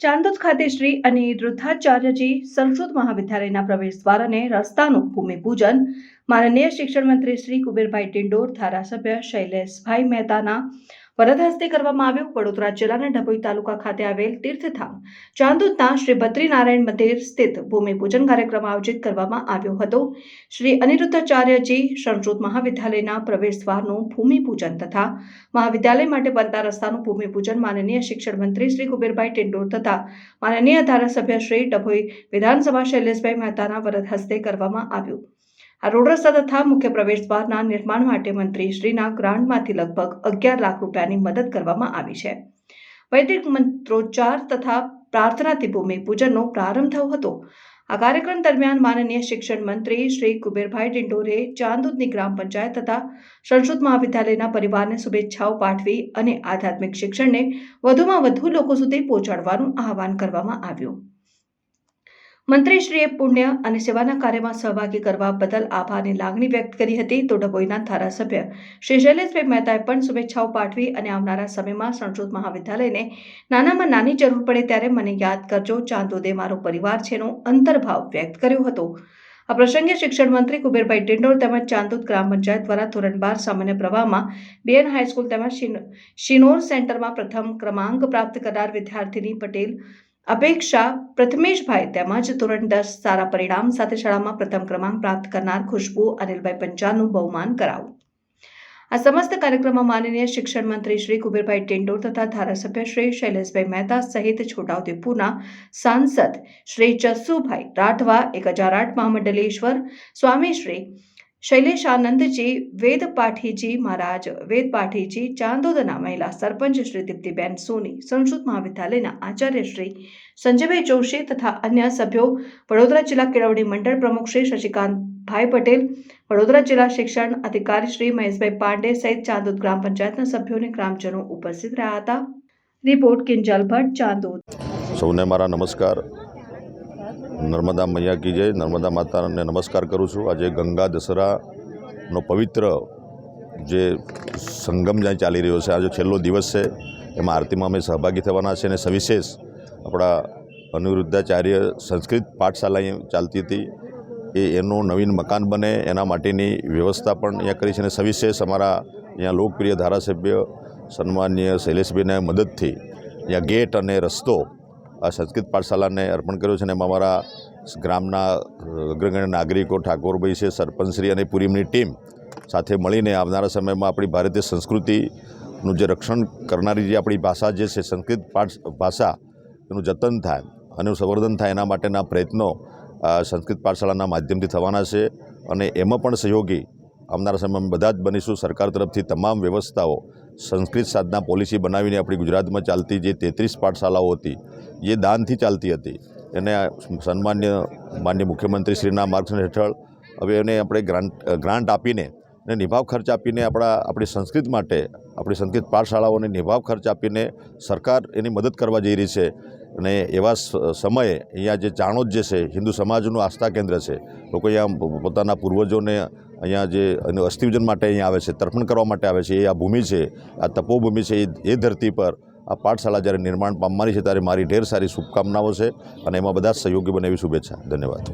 ચાંદોદ ખાતે શ્રી અને અનિરુદ્ધાચાર્યજી સંસ્કૃત મહાવિદ્યાલયના પ્રવેશ દ્વાર અને રસ્તાનું ભૂમિપૂજન. માનનીય શિક્ષણ મંત્રી શ્રી કુબેરભાઈ ડિંડોર ધારાસભ્ય શૈલેષભાઈ મહેતાના વરદ હસ્તે કરવામાં આવ્યું. વડોદરા જિલ્લાના ડભોઈ તાલુકા ખાતે આવેલ તીર્થધામ ચાંદોદના શ્રી બદ્રીનારાયણ મંદિર સ્થિત ભૂમિપૂજન કાર્યક્રમ આયોજિત કરવામાં આવ્યો હતો. શ્રી અનિરુદ્ધાચાર્યજી સંસ્કૃત મહાવિદ્યાલયના પ્રવેશ દ્વારનું ભૂમિપૂજન તથા મહાવિદ્યાલય માટે બનતા રસ્તાનું ભૂમિપૂજન માનનીય શિક્ષણ મંત્રી શ્રી કુબેરભાઈ ટેંડોર તથા માનનીય ધારાસભ્ય શ્રી ડભોઈ વિધાનસભા શૈલેષભાઈ મહેતાના વરદ હસ્તે કરવામાં આવ્યું. આ રોડ રસ્તા તથા મુખ્ય પ્રવેશ દ્વારના નિર્માણ માટે મંત્રી શ્રીના ગ્રાન્ટમાંથી લગભગ અગિયાર લાખ રૂપિયાની મદદ કરવામાં આવી છે. વૈદિક મંત્રોચ્ચાર તથા પ્રાર્થનાથી ભૂમિપૂજનનો પ્રારંભ થયો હતો. આ કાર્યક્રમ દરમિયાન માનનીય શિક્ષણ મંત્રી શ્રી કુબેરભાઈ ડિંડોરે ચાંદોદની ગ્રામ પંચાયત તથા સંસ્કૃત મહાવિદ્યાલયના પરિવારને શુભેચ્છાઓ પાઠવી અને આધ્યાત્મિક શિક્ષણને વધુમાં વધુ લોકો સુધી પહોંચાડવાનું આહવાન કરવામાં આવ્યું. મંત્રીશ્રીએ પુણ્ય અને સેવાના કાર્યમાં સહભાગી કરવા બદલ આભારની લાગણી વ્યક્ત કરી હતી. તો ડભોઈના ધારાસભ્ય શ્રી શૈલેષભાઈ મહેતાએ પણ શુભેચ્છાઓ પાઠવી અને આવનારા સમયમાં સંસ્કૃત મહાવિદ્યાલયને નાનામાં નાની જરૂર પડે ત્યારે મને યાદ કરજો. ચાંદોદે મારો પરિવાર છેનો અંતર્ભાવ વ્યક્ત કર્યો હતો. આ પ્રસંગે શિક્ષણ મંત્રી કુબેરભાઈ ડિંડોર તેમજ ચાંદોદ ગ્રામ પંચાયત દ્વારા ધોરણ બાર સામાન્ય પ્રવાહમાં બીએન હાઈસ્કૂલ તેમજ શિનોર સેન્ટરમાં પ્રથમ ક્રમાંક પ્રાપ્ત કરનાર વિદ્યાર્થીની પટેલ અપેક્ષા પ્રથમેશભાઈ તેમજ ધોરણ દસ સારા પરિણામ સાથે શાળામાં પ્રથમ ક્રમાંક પ્રાપ્ત કરનાર ખુશ્બુ અનિલભાઈ પંચાલનું બહુમાન કરાવું. આ સમસ્ત કાર્યક્રમમાં માનનીય શિક્ષણ મંત્રી શ્રી કુબેરભાઈ ટેન્ડોર તથા ધારાસભ્ય શ્રી શૈલેષભાઈ મહેતા સહિત છોટાઉદેપુરના સાંસદ શ્રી જસુભાઈ રાઠવા એક હજાર આઠ મહામંડલેશ્વર સ્વામી શ્રી શૈલેષાનંદજી વેદ પાઠીજી મહારાજ વેદ પાઠીજી ચાંદોદના મહિલા સરપંચ શ્રી દીપ્તિબેન સોની સંસ્કૃત મહાવિદ્યાલયના આચાર્ય શ્રી સંજયભાઈ જોશી તથા અન્ય સભ્યો વડોદરા જિલ્લા કેળવણી મંડળ પ્રમુખ શ્રી શશિકાંતભાઈ પટેલ વડોદરા જિલ્લા શિક્ષણ અધિકારી શ્રી મહેશભાઈ પાંડે સહિત ચાંદોદ ગ્રામ પંચાયતના સભ્યોને ગ્રામજનો ઉપસ્થિત રહ્યા હતા રિપોર્ટ કિંજલ ભટ્ટ ચાંદોદ સૌને મારા નમસ્કાર નર્મદા મૈયા કી જય. નર્મદા માતાને નમસ્કાર કરું છું. આજે ગંગા દશરાનો પવિત્ર જે સંગમ જ્યાં ચાલી રહ્યો છે, આજે છેલ્લો દિવસ છે. એમાં આરતીમાં અમે સહભાગી થવાના છે અને સવિશેષ આપણા અનિરુદ્ધાચાર્ય સંસ્કૃત પાઠશાલા ચાલતી હતી. એ એનું નવીન મકાન બને, એના માટેની વ્યવસ્થા પણ અહીંયા કરી છે અને સવિશેષ અમારા અહીંયા લોકપ્રિય ધારાસભ્ય સન્માનીય શૈલેષભાઈના મદદથી અહીંયા ગેટ અને રસ્તો આ સંસ્કૃત પાઠશાલાને અર્પણ કર્યો છે અને અમારા ગ્રામના અગ્રગણ્ય નાગરિકો ઠાકોરભાઈ છે, સરપંચશ્રી અને પૂરી એમની ટીમ સાથે મળીને આવનારા સમયમાં આપણી ભારતીય સંસ્કૃતિનું જે રક્ષણ કરનારી જે આપણી ભાષા જે છે, સંસ્કૃત પાઠ, ભાષા, એનું જતન થાય અને સંવર્ધન થાય એના માટેના પ્રયત્નો સંસ્કૃત પાઠશાળાના માધ્યમથી થવાના છે અને એમાં પણ સહયોગી આવનારા સમયમાં બધા જ બનીશું. સરકાર તરફથી તમામ વ્યવસ્થાઓ સંસ્કૃત સાધના પોલિસી બનાવીને આપણી ગુજરાતમાં ચાલતી જે તેત્રીસ પાઠશાલાઓ હતી, જે દાનથી ચાલતી હતી, એને સન્માન્ય માન્ય મુખ્યમંત્રીશ્રીના માર્ગદર્શન હેઠળ હવે એને આપણે ગ્રાન્ટ ગ્રાન્ટ આપીને અને નિભાવ ખર્ચ આપીને આપણા, આપણી સંસ્કૃત માટે, આપણી સંસ્કૃત પાઠશાળાઓને નિભાવ ખર્ચ આપીને સરકાર એની મદદ કરવા જઈ રહી છે. અને એવા સમયે અહીંયા જે ચાણોદ જે છે, હિન્દુ સમાજનું આસ્થા કેન્દ્ર છે, લોકો અહીંયા પોતાના પૂર્વજોને અહીંયા જે અસ્થિવિજન માટે અહીંયા આવે છે, તર્પણ કરવા માટે આવે છે, એ આ ભૂમિ છે, આ તપોભૂમિ છે, એ ધરતી પર આ પાઠશાળા જ્યારે નિર્માણ પામવાની છે, ત્યારે મારી ઢેર સારી શુભકામનાઓ છે અને એમાં બધા સહયોગી બને એવી શુભેચ્છા. ધન્યવાદ.